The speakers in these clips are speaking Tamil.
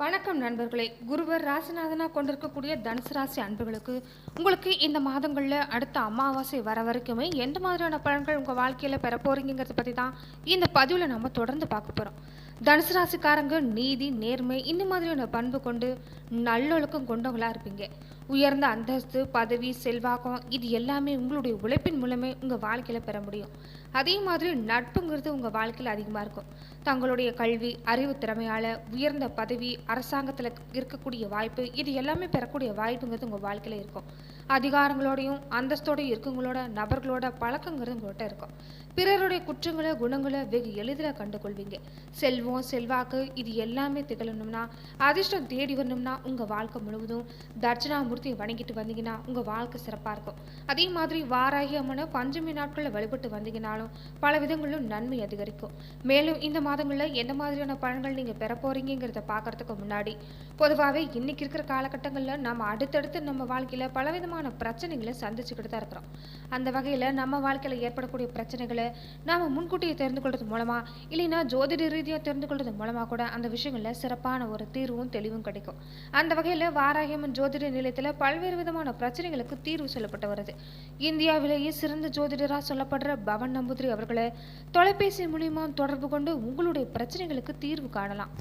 வணக்கம் நண்பர்களே. குருவர் ராசிநாதனாக கொண்டிருக்கக்கூடிய தனுசு ராசி அன்புகளுக்கு உங்களுக்கு இந்த மாதங்களில் அடுத்த அமாவாசை வர வரைக்குமே எந்த மாதிரியான பலன்கள் உங்கள் வாழ்க்கையில் பெற போகிறீங்கிறத பற்றி தான் இந்த பதிவில் நம்ம தொடர்ந்து பார்க்க போகிறோம் தனுசு ராசிக்காரங்க நீதி நேர்மை இந்த மாதிரியான பண்பு கொண்டு நல்லொழுக்கம் கொண்டவங்களாக இருப்பீங்க. உயர்ந்த அந்தஸ்து பதவி செல்வாக்கம் இது எல்லாமே உங்களுடைய உழைப்பின் மூலமே உங்கள் வாழ்க்கையில் பெற முடியும். அதே மாதிரி நட்புங்கிறது உங்கள் வாழ்க்கையில் அதிகமாக இருக்கும். தங்களுடைய கல்வி அறிவு திறமையால் உயர்ந்த பதவி அரசாங்கத்தில் இருக்கக்கூடிய வாய்ப்பு இது எல்லாமே பெறக்கூடிய வாய்ப்புங்கிறது உங்கள் வாழ்க்கையில் இருக்கும். அதிகாரங்களோடையும் அந்தஸ்தோடையும் இருக்கவங்களோட நபர்களோட பழக்கங்கிறது உங்கள்கிட்ட இருக்கும். பிறருடைய குற்றங்களை குணங்களை வெகு எளிதில் கண்டுகொள்வீங்க. செல்வம் செல்வாக்கு இது எல்லாமே திகழணும்னா அதிர்ஷ்டம் தேடி வரணும்னா உங்கள் வாழ்க்கை முழுவதும் தட்சிணாமூர்த்தியை வணங்கிட்டு வந்தீங்கன்னா உங்கள் வாழ்க்கை சிறப்பாக இருக்கும். அதே மாதிரி வாராகி அம்மனை பஞ்சமி நாட்களில் வழிபட்டு வந்தீங்கனாலும் பல விதங்களும் நன்மை அதிகரிக்கும். மேலும் இந்த மாதங்களில் எந்த மாதிரியான பலன்கள் நீங்கள் பெற போறீங்கிறத பார்க்கறதுக்கு முன்னாடி பொதுவாகவே இன்னைக்கு இருக்கிற காலகட்டங்களில் நம்ம அடுத்தடுத்து நம்ம வாழ்க்கையில் பலவிதமான பிரச்சனைகளை சந்திச்சுக்கிட்டு தான் இருக்கிறோம். அந்த வகையில் நம்ம வாழ்க்கையில் ஏற்படக்கூடிய பிரச்சனைகளை நாம முன்கூட்டியே தெரிந்து கொள்வது மூலமா இல்லைன்னா ஜோதிட ரீதியாக தெரிந்து கொள்றது மூலமா கூட அந்த விஷயங்களில் சிறப்பான ஒரு தீர்வும் தெளிவும் கிடைக்கும். அந்த வகையில் வாராகியம்மன் ஜோதிட நிலையத்தில் பல்வேறு விதமான பிரச்சனைகளுக்கு தீர்வு சொல்லப்பட்டு வருது. இந்தியாவிலேயே சிறந்த ஜோதிடராக சொல்லப்படுற பவன் நம்பூதிரி அவர்களை தொலைபேசி மூலியமா தொடர்பு கொண்டு உங்களுடைய பிரச்சனைகளுக்கு தீர்வு காணலாம்.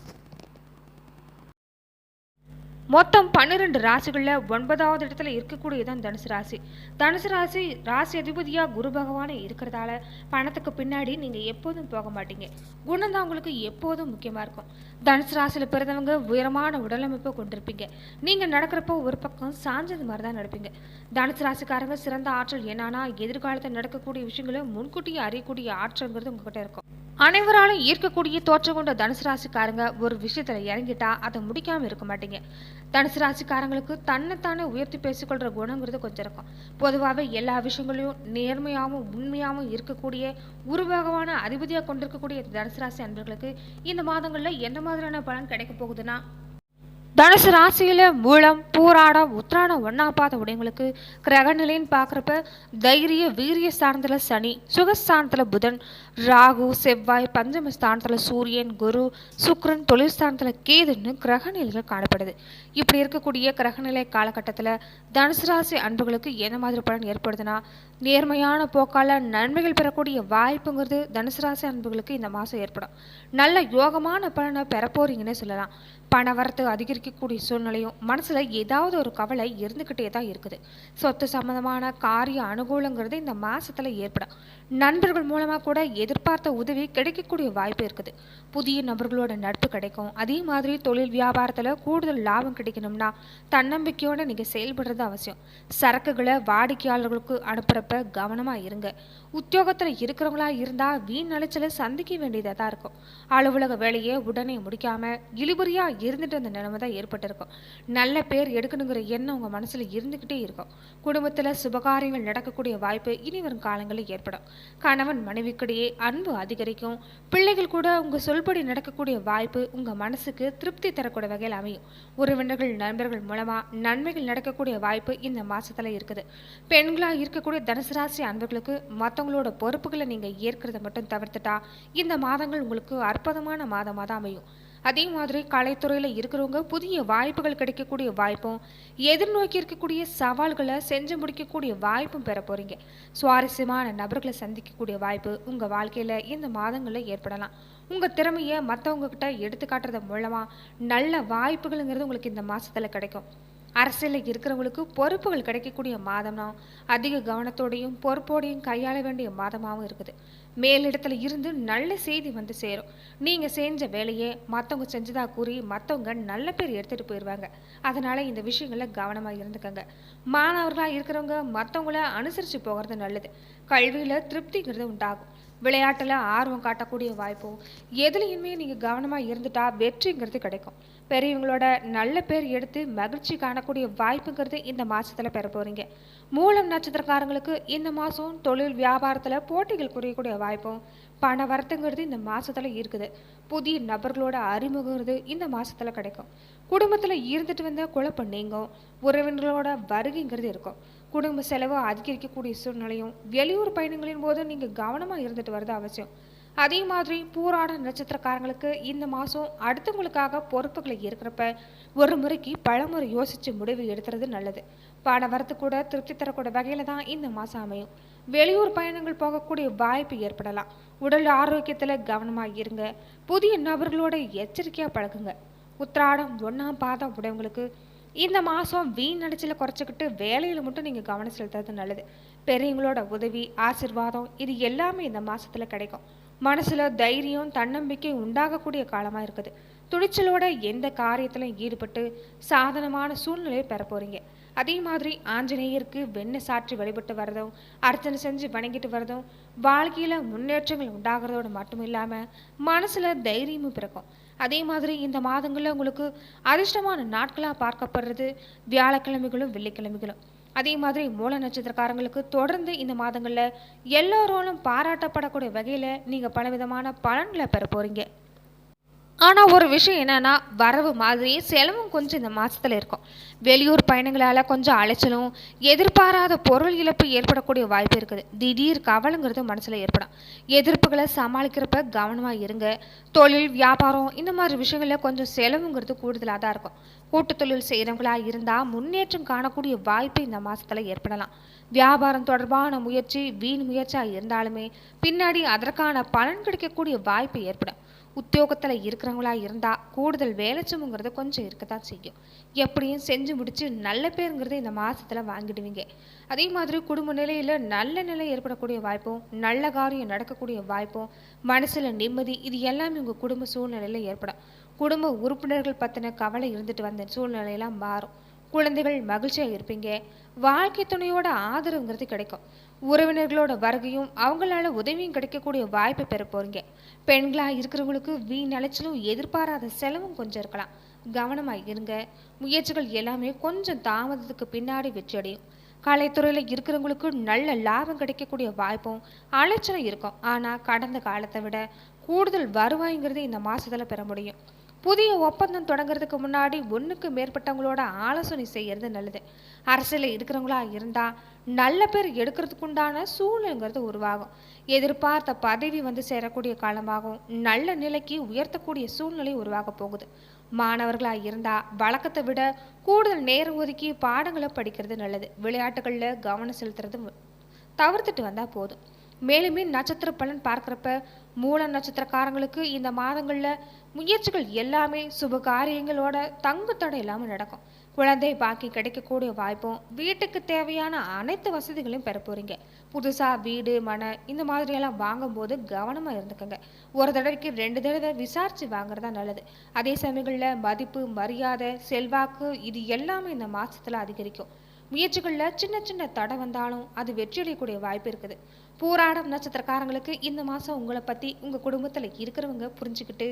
மொத்தம் பன்னிரெண்டு ராசிகளில் ஒன்பதாவது இடத்துல இருக்கக்கூடியதான் தனுசு ராசி. தனுசு ராசி ராசி அதிபதியாக குரு பகவானே இருக்கிறதால பணத்துக்கு பின்னாடி நீங்கள் எப்போதும் போக மாட்டீங்க. குணம் தான் உங்களுக்கு எப்போதும் முக்கியமாக இருக்கும். தனுசு ராசியில் பிறந்தவங்க உயரமான உடலமைப்பை கொண்டிருப்பீங்க. நீங்கள் நடக்கிறப்போ ஒரு பக்கம் சாஞ்சது மாதிரி தான் நடப்பீங்க. தனுசு ராசிக்காரங்க சிறந்த ஆற்றல் என்னன்னா எதிர்காலத்தில் நடக்கக்கூடிய விஷயங்களை முன்கூட்டியே அறியக்கூடிய ஆற்றல்ங்கிறது உங்ககிட்ட இருக்கும். அனைவராலும் ஈர்க்கக்கூடிய தோற்றம் கொண்ட தனுசு ராசிக்காரங்க ஒரு விஷயத்துல இறங்கிட்டா அதை முடிக்காம இருக்க மாட்டீங்க. தனுசு ராசிக்காரங்களுக்கு தன்னைத்தானே உயர்த்தி பேசிக்கொள்ற குணங்கிறது கொஞ்சம் இருக்கும். பொதுவாகவே எல்லா விஷயங்களையும் நேர்மையாகவும் உண்மையாகவும் இருக்கக்கூடிய உருவகமான அதிபதியாக கொண்டிருக்கக்கூடிய தனுசு ராசி அன்பர்களுக்கு இந்த மாதங்களில் எந்த மாதிரியான பலன் கிடைக்க போகுதுன்னா தனுசு ராசியில் மூலம் பூராடம் உத்ராடம் ஒன்றா பார்த்த உடையவங்களுக்கு கிரக நிலைன்னு பார்க்குறப்ப தைரிய வீரிய ஸ்தானத்தில் சனி சுகஸ்தானத்தில் புதன் ராகு செவ்வாய் பஞ்சம ஸ்தானத்தில் சூரியன் குரு சுக்ரன் தொழில் ஸ்தானத்தில் கேதுன்னு கிரக நிலைகள் காணப்படுது. இப்படி இருக்கக்கூடிய கிரகநிலை காலகட்டத்தில் தனுசு ராசி அன்புகளுக்கு என்ன மாதிரி பலன் ஏற்படுதுன்னா நேர்மையான போக்கால் நன்மைகள் பெறக்கூடிய வாய்ப்புங்கிறது தனுசு ராசி அன்புகளுக்கு இந்த மாதம் ஏற்படும். நல்ல யோகமான பலனை பெறப்போறீங்கன்னே சொல்லலாம். பண வரத்து அதிகரிக்கக்கூடிய சூழ்நிலையும் மனசில் ஏதாவது ஒரு கவலை இருந்துக்கிட்டே தான் இருக்குது. சொத்து சம்மந்தமான காரிய அனுகூலங்கிறது இந்த மாதத்தில் ஏற்படும். நண்பர்கள் மூலமாக கூட எதிர்பார்த்த உதவி கிடைக்கக்கூடிய வாய்ப்பு இருக்குது. புதிய நபர்களோட நட்பு கிடைக்கும். அதே மாதிரி தொழில் வியாபாரத்தில் கூடுதல் லாபம் கிடைக்கணும்னா தன்னம்பிக்கையோடு நீங்கள் செயல்படுறது அவசியம். சரக்குகளை வாடிக்கையாளர்களுக்கு அனுப்புகிறப்ப கவனமாக இருங்க. உத்தியோகத்தில் இருக்கிறவங்களா இருந்தால் வீண் அலைச்சலை சந்திக்க வேண்டியதாக தான் இருக்கும். அலுவலக வேலையை உடனே முடிக்காமல் இழுபறியாக இருந்துட்டு அந்த நிலைமை தான் ஏற்பட்டிருக்கும். நல்ல பேர் எடுக்கணுங்கிற எண்ணம் உங்கள் மனசில் இருந்துக்கிட்டே இருக்கும். குடும்பத்துல சுபகாரியங்கள் நடக்கக்கூடிய வாய்ப்பு இனி வரும் காலங்களில் ஏற்படும். கணவன் மனைவிக்கிடையே அன்பு அதிகரிக்கும். பிள்ளைகள் கூட உங்கள் சொல்படி நடக்கக்கூடிய வாய்ப்பு உங்கள் மனசுக்கு திருப்தி தரக்கூடிய வகையில் அமையும். உறவினர்கள் நண்பர்கள் மூலமாக நன்மைகள் நடக்கக்கூடிய வாய்ப்பு இந்த மாதத்தில் இருக்குது. பெண்களாக இருக்கக்கூடிய தனுசு ராசி அன்பர்களுக்கு மற்றவங்களோட பொறுப்புகளை நீங்கள் ஏற்கிறத மட்டும் தவிர்த்துட்டா இந்த மாதங்கள் உங்களுக்கு அற்புதமான மாதமாக தான் அமையும். அதே மாதிரி கலைத்துறையில் இருக்கிறவங்க புதிய வாய்ப்புகள் கிடைக்கக்கூடிய வாய்ப்பும் எதிர்நோக்கி இருக்கக்கூடிய சவால்களை செஞ்சு முடிக்கக்கூடிய வாய்ப்பும் பெற போகிறீங்க சுவாரஸ்யமான நபர்களை சந்திக்கக்கூடிய வாய்ப்பு உங்கள் வாழ்க்கையில் இந்த மாதங்களில் ஏற்படலாம். உங்கள் திறமையை மற்றவங்கக்கிட்ட எடுத்துக்காட்டுறது மூலமாக நல்ல வாய்ப்புகளுங்கிறது உங்களுக்கு இந்த மாதத்தில் கிடைக்கும். அரசியலில் இருக்கிறவங்களுக்கு பொறுப்புகள் கிடைக்கக்கூடிய மாதம்னா அதிக கவனத்தோடையும் பொறுப்போடையும் கையாள வேண்டிய மாதமாகவும் இருக்குது. மேலிடத்துல இருந்து நல்ல செய்தி வந்து சேரும். நீங்கள் செஞ்ச வேலையை மற்றவங்க செஞ்சதாக கூறி மற்றவங்க நல்ல பேர் எடுத்துகிட்டு போயிடுவாங்க அதனால் இந்த விஷயங்களில் கவனமாக இருந்துக்கங்க. மாணவர்களாக இருக்கிறவங்க மற்றவங்கள அனுசரித்து போகிறது நல்லது. கல்வியில் திருப்திங்கிறது உண்டாகும். விளையாட்டில் ஆர்வம் காட்டக்கூடிய வாய்ப்பும் எதுலேயுமே நீங்கள் கவனமாக இருந்துட்டா வெற்றிங்கிறது கிடைக்கும். பெரியவங்களோட நல்ல பேர் எடுத்து மகிழ்ச்சி காணக்கூடிய வாய்ப்புங்கிறது இந்த மாதத்தில் பெற போகிறீங்க மூலம் நட்சத்திரக்காரங்களுக்கு இந்த மாதம் தொழில் வியாபாரத்தில் போட்டிகள் குறையக்கூடிய வாய்ப்பும் பண வரத்துங்கிறது இந்த மாதத்தில் இருக்குது. புதிய நபர்களோட அறிமுகங்கிறது இந்த மாதத்தில் கிடைக்கும். குடும்பத்தில் இருந்துட்டு வந்த குழப்பம் நீங்கும். உறவினர்களோட வருகைங்கிறது இருக்கும். குடும்ப செலவு அதிகரிக்கக்கூடிய சூழ்நிலையும் வெளியூர் பயணங்களின் போது நீங்கள் கவனமாக இருந்துட்டு வரது அவசியம். அதே மாதிரி பூராட நட்சத்திரக்காரங்களுக்கு இந்த மாதம் அடுத்தவங்களுக்காக பொறுப்புகளை இருக்கிறப்ப ஒரு முறைக்கு பலமுறை யோசித்து முடிவு எடுத்துறது நல்லது. பண வரத்து கூட திருப்தி தரக்கூடிய வகையில் தான் இந்த மாதம் அமையும். வெளியூர் பயணங்கள் போகக்கூடிய வாய்ப்பு ஏற்படலாம். உடல் ஆரோக்கியத்தில் கவனமாக இருங்க. புதிய நபர்களோட எச்சரிக்கையாக பழகுங்க. உத்திராடம் ஒன்றாம் பாதம் உடையவங்களுக்கு இந்த மாதம் வீண் அடைச்சலை குறைச்சிக்கிட்டு வேலையில் மட்டும் நீங்கள் கவனம் செலுத்துறது நல்லது. பெரியவங்களோட உதவி ஆசிர்வாதம் இது எல்லாமே இந்த மாதத்தில் கிடைக்கும். மனசில் தைரியம் தன்னம்பிக்கை உண்டாகக்கூடிய காலமாக இருக்குது. துணிச்சலோட எந்த காரியத்திலும் ஈடுபட்டு சாதனமான சூழ்நிலையை பெற போகிறீங்க அதே மாதிரி ஆஞ்சநேயருக்கு வெண்ணெய் சாற்றி வழிபட்டு வரதும் அர்ச்சனை செஞ்சு வணங்கிட்டு வரதும் வாழ்க்கையில் முன்னேற்றங்கள் உண்டாகிறதோடு மட்டும் இல்லாமல் மனசில் தைரியமும் பிறக்கும். அதே மாதிரி இந்த மாதங்களில் உங்களுக்கு அதிர்ஷ்டமான நாட்களாக பார்க்கப்படுறது வியாழக்கிழமைகளும் வெள்ளிக்கிழமைகளும். அதே மாதிரி மூல நட்சத்திரக்காரங்களுக்கு தொடர்ந்து இந்த மாதங்களில் எல்லோராலும் பாராட்டப்படக்கூடிய வகையில் நீங்கள் பலவிதமான பலன்களை பெற போகிறீங்க ஆனால் ஒரு விஷயம் என்னென்னா வரவு மாதிரி செலவும் கொஞ்சம் இந்த மாதத்தில் இருக்கும். வெளியூர் பயணங்களால் கொஞ்சம் அலைச்சலும் எதிர்பாராத பொருள் இழப்பு ஏற்படக்கூடிய வாய்ப்பு இருக்குது. திடீர் கவலைங்கிறது மனசில் ஏற்படும். எதிர்ப்புகளை சமாளிக்கிறப்ப கவனமாக இருங்க. தொழில் வியாபாரம் இந்த மாதிரி விஷயங்களில் கொஞ்சம் செலவுங்கிறது கூடுதலாக தான் இருக்கும். கூட்டு தொழில் செய்கிறவங்களாக இருந்தால் முன்னேற்றம் காணக்கூடிய வாய்ப்பு இந்த மாதத்தில் ஏற்படலாம். வியாபாரம் தொடர்பான முயற்சி வீண் முயற்சியாக இருந்தாலுமே பின்னாடி அதற்கான பலன் கிடைக்கக்கூடிய வாய்ப்பு ஏற்படும். உத்தியோகத்தில் இருக்கிறவங்களா இருந்தால் கூடுதல் வேலைச்சுமுங்கிறது கொஞ்சம் இருக்க தான் செய்யும். எப்படியும் செஞ்சு முடித்து நல்ல பேருங்கிறத இந்த மாதத்தில் வாங்கிடுவீங்க. அதே மாதிரி குடும்ப நிலையில் நல்ல நிலை ஏற்படக்கூடிய வாய்ப்பும் நல்ல காரியம் நடக்கக்கூடிய வாய்ப்பும் மனசில் நிம்மதி இது எல்லாமே உங்கள் குடும்ப சூழ்நிலையில் ஏற்படும். குடும்ப உறுப்பினர்கள் பற்றின கவலை இருந்துட்டு வந்த சூழ்நிலையெல்லாம் மாறும். குழந்தைகள் மகிழ்ச்சியாக இருப்பீங்க. வாழ்க்கை துணையோட ஆதரவுங்கிறது கிடைக்கும். உறவினர்களோட வருகையும் அவங்களால உதவியும் கிடைக்கக்கூடிய வாய்ப்பை பெற போறீங்க. பெண்களாக இருக்கிறவங்களுக்கு வீண் அலைச்சலும் எதிர்பாராத செலவும் கொஞ்சம் இருக்கலாம். கவனமாக இருங்க. முயற்சிகள் எல்லாமே கொஞ்சம் தாமதத்துக்கு பின்னாடி வெற்றியடையும் கலைத்துறையில கலைத்துறையில் இருக்கிறவங்களுக்கு நல்ல லாபம் கிடைக்கக்கூடிய வாய்ப்பும் அலைச்சலும் இருக்கும். ஆனால் கடந்த காலத்தை விட கூடுதல் வருவாய்ங்கிறது இந்த மாதத்தில் பெற முடியும். புதிய ஒப்பந்தம் தொடங்குறதுக்கு முன்னாடி ஒன்றுக்கு மேற்பட்டவங்களோட ஆலோசனை செய்யறது நல்லது. அரசியலில் இருக்கிறவங்களா இருந்தால் நல்ல பேர் எடுக்கிறதுக்குண்டான சூழலுங்கிறது சூழ்நிலைங்கிறது உருவாகும். எதிர்பார்த்த பதவி வந்து சேரக்கூடிய காலமாகும் நல்ல நிலைக்கு உயர்த்தக்கூடிய சூழ்நிலை உருவாக போகுது. மாணவர்களாக இருந்தால் வழக்கத்தை விட கூடுதல் நேரம் ஒதுக்கி பாடங்களை படிக்கிறது நல்லது. விளையாட்டுகளில் கவனம் செலுத்துறது தவிர்த்துட்டு வந்தால் போதும். மேலுமே நட்சத்திர பலன் பார்க்குறப்ப மூல நட்சத்திரக்காரங்களுக்கு இந்த மாதங்களில் முயற்சிகள் எல்லாமே சுப காரியங்களோட தங்கு தடை இல்லாமல் நடக்கும். குழந்தை பாக்கி கிடைக்கக்கூடிய வாய்ப்பும் வீட்டுக்கு தேவையான அனைத்து வசதிகளையும் பெற போகிறீங்க புதுசாக வீடு மனை இந்த மாதிரியெல்லாம் வாங்கும்போது கவனமாக இருந்துக்கோங்க. ஒரு தடவைக்கு ரெண்டு தடவை விசாரித்து வாங்குறதா நல்லது. அதே சமயங்களில் மதிப்பு மரியாதை செல்வாக்கு இது எல்லாமே இந்த மாதத்தில் அதிகரிக்கும். முயற்சிகளில் சின்ன சின்ன தடை வந்தாலும் அது வெற்றியடையக்கூடிய வாய்ப்பு இருக்குது. பூராடம் நட்சத்திரக்காரங்களுக்கு இந்த மாதம் உங்களை பற்றி உங்கள் குடும்பத்தில் இருக்கிறவங்க புரிஞ்சுக்கிட்டு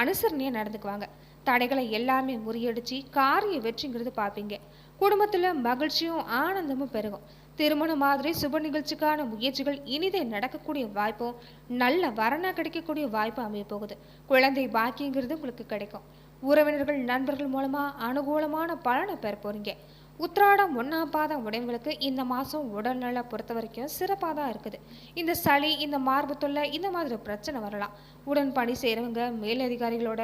அனுசரணையாக நடந்துக்குவாங்க. தடைகளை எல்லாமே முறியடிச்சு காரிய வெற்றிங்கிறது பார்ப்பீங்க குடும்பத்தில் மகிழ்ச்சியும் ஆனந்தமும் பெருகும். திருமணம் மாதிரி சுப நிகழ்ச்சிக்கான முயற்சிகள் இனிதே நடக்கக்கூடிய வாய்ப்பும் நல்ல வரணா கிடைக்கக்கூடிய வாய்ப்பு அமைய போகுது. குழந்தை பாக்கியங்கிறது உங்களுக்கு கிடைக்கும். உறவினர்கள் நண்பர்கள் மூலமாக அனுகூலமான பலனை பெற போகிறீங்க உத்ராடம் ஒன்றாம் பாதம் உடையவங்களுக்கு இந்த மாதம் உடல்நல பொறுத்த வரைக்கும் சிறப்பாக தான் இருக்குது. இந்த சளி இந்த மார்பு தொல்லை இந்த மாதிரி பிரச்சனை வரலாம். உடன் பணி செய்கிறவங்க மேலதிகாரிகளோட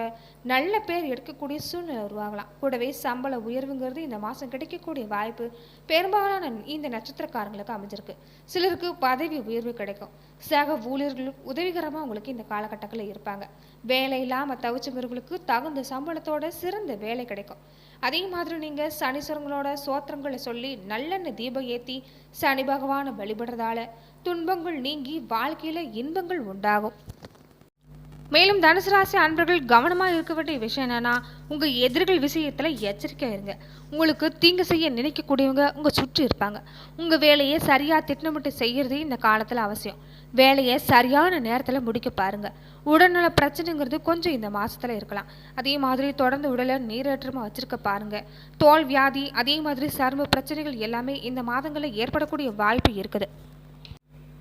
நல்ல பேர் எடுக்கக்கூடிய சூழ்நிலை உருவாகலாம். கூடவே சம்பள உயர்வுங்கிறது இந்த மாதம் கிடைக்கக்கூடிய வாய்ப்பு பெரும்பாலான இந்த நட்சத்திரக்காரங்களுக்கு அமைஞ்சிருக்கு. சிலருக்கு பதவி உயர்வு கிடைக்கும். சக ஊழியர்களும் உதவிகரமாக உங்களுக்கு இந்த காலகட்டத்தில் இருப்பாங்க. வேலை இல்லாமல் தவிச்சவர்களுக்கு தகுந்த சம்பளத்தோட சிறந்த வேலை கிடைக்கும். அதே மாதிரி நீங்கள் சனீஸ்வரங்களோட சோத்திரங்களை சொல்லி நல்லெண்ணெய் தீபம் ஏற்றி சனி பகவானை வழிபடுறதால துன்பங்கள் நீங்கி வாழ்க்கையில் இன்பங்கள் உண்டாகும். மேலும் தனுசு ராசி அன்பர்கள் கவனமாக இருக்க வேண்டிய விஷயம் என்னென்னா உங்கள் எதிர்கள் விஷயத்தில் எச்சரிக்கையாக இருங்க. உங்களுக்கு தீங்கு செய்ய நினைக்கக்கூடியவங்க உங்கள் சுற்றி இருப்பாங்க. உங்கள் வேலையை சரியாக திட்டமிட்டு செய்கிறது இந்த காலத்தில் அவசியம். வேலையை சரியான நேரத்தில் முடிக்க பாருங்கள் உடல்நல பிரச்சனைங்கிறது கொஞ்சம் இந்த மாதத்தில் இருக்கலாம். அதே மாதிரி தொடர்ந்து உடலை நீரேற்றமாக வச்சுருக்க பாருங்கள் தோல் வியாதி அதே மாதிரி சரும பிரச்சனைகள் எல்லாமே இந்த மாதங்களில் ஏற்படக்கூடிய வாய்ப்பு இருக்குது.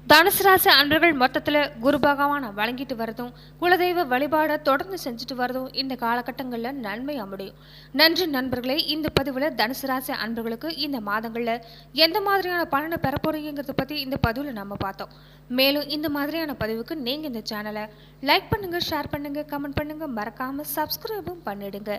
தனுசு ராசி அன்பர்கள் மொத்தத்தில் குரு பகவானை வழங்கிட்டு வரதும் குலதெய்வ வழிபாடை தொடர்ந்து செஞ்சுட்டு வரதும் இந்த காலகட்டங்களில் நன்மை அமுடியும். நன்றி நண்பர்களே இந்த பதிவில் தனுசு ராசி அன்பர்களுக்கு இந்த மாதங்களில் எந்த மாதிரியான பலனை பெற பற்றி இந்த பதிவில் நம்ம பார்த்தோம். மேலும் இந்த மாதிரியான பதிவுக்கு நீங்கள் இந்த சேனலை லைக் பண்ணுங்கள் ஷேர் பண்ணுங்கள் கமெண்ட் பண்ணுங்கள் மறக்காமல் சப்ஸ்கிரைபும் பண்ணிடுங்க.